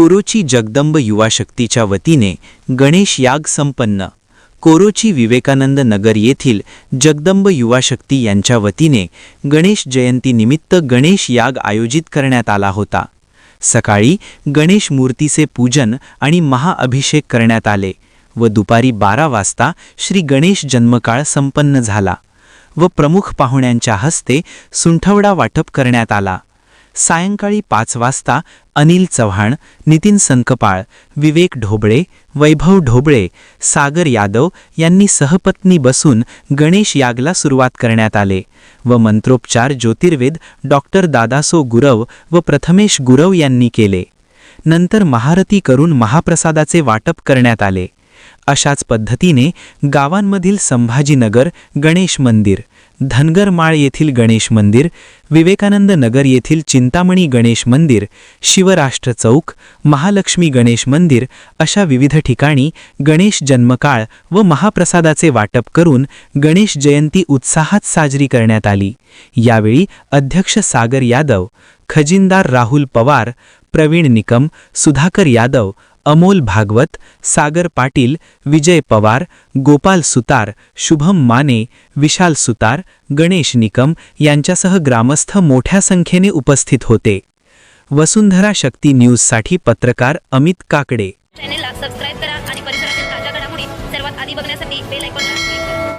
कोरोची जगदंब युवा शक्तीच्या वतीने गणेश याग संपन्न. कोरोची विवेकानंद नगर येथील जगदंब युवा शक्ती यांच्या वतीने गणेश जयंतीनिमित्त गणेश याग आयोजित करण्यात आला होता. सकाळी गणेश मूर्तीचे पूजन आणि महाअभिषेक करण्यात आले व दुपारी बारा वाजता श्री गणेश जन्मकाळ संपन्न झाला व प्रमुख पाहुण्यांच्या हस्ते सुंठवडा वाटप करण्यात आला. सायंकाळी पाच वाजता अनिल चव्हाण नितीन संकपाळ विवेक ढोबळे वैभव ढोबळे सागर यादव यांनी सहपत्नी बसून गणेश यागला सुरुवात करण्यात आले व मंत्रोपचार ज्योतिर्वेद डॉक्टर दादासो गुरव व प्रथमेश गुरव यांनी केले. नंतर महारती करून महाप्रसादाचे वाटप करण्यात आले. अशाच पद्धतीने गावांमधील संभाजीनगर गणेश मंदिर धनगरमाळ येथील गणेश मंदिर विवेकानंद नगर येथील चिंतामणी गणेश मंदिर शिवराष्ट्र चौक महालक्ष्मी गणेश मंदिर अशा विविध ठिकाणी गणेश जन्मकाळ व महाप्रसादाचे वाटप करून गणेश जयंती उत्साहात साजरी करण्यात आली. यावेळी अध्यक्ष सागर यादव खजिनदार राहुल पवार प्रवीण निकम सुधाकर यादव अमोल भागवत सागर पाटील विजय पवार गोपाल सुतार शुभम माने विशाल सुतार गणेश निकम यांच्यासह ग्रामस्थ मोठ्या संख्येने उपस्थित होते. वसुंधरा शक्ती न्यूजसाठी पत्रकार अमित काकडे. चॅनेलला सबस्क्राईब करा आणि परिसरातील ताज्या घडामोडी सर्वात आधी बघण्यासाठी बेल आयकॉन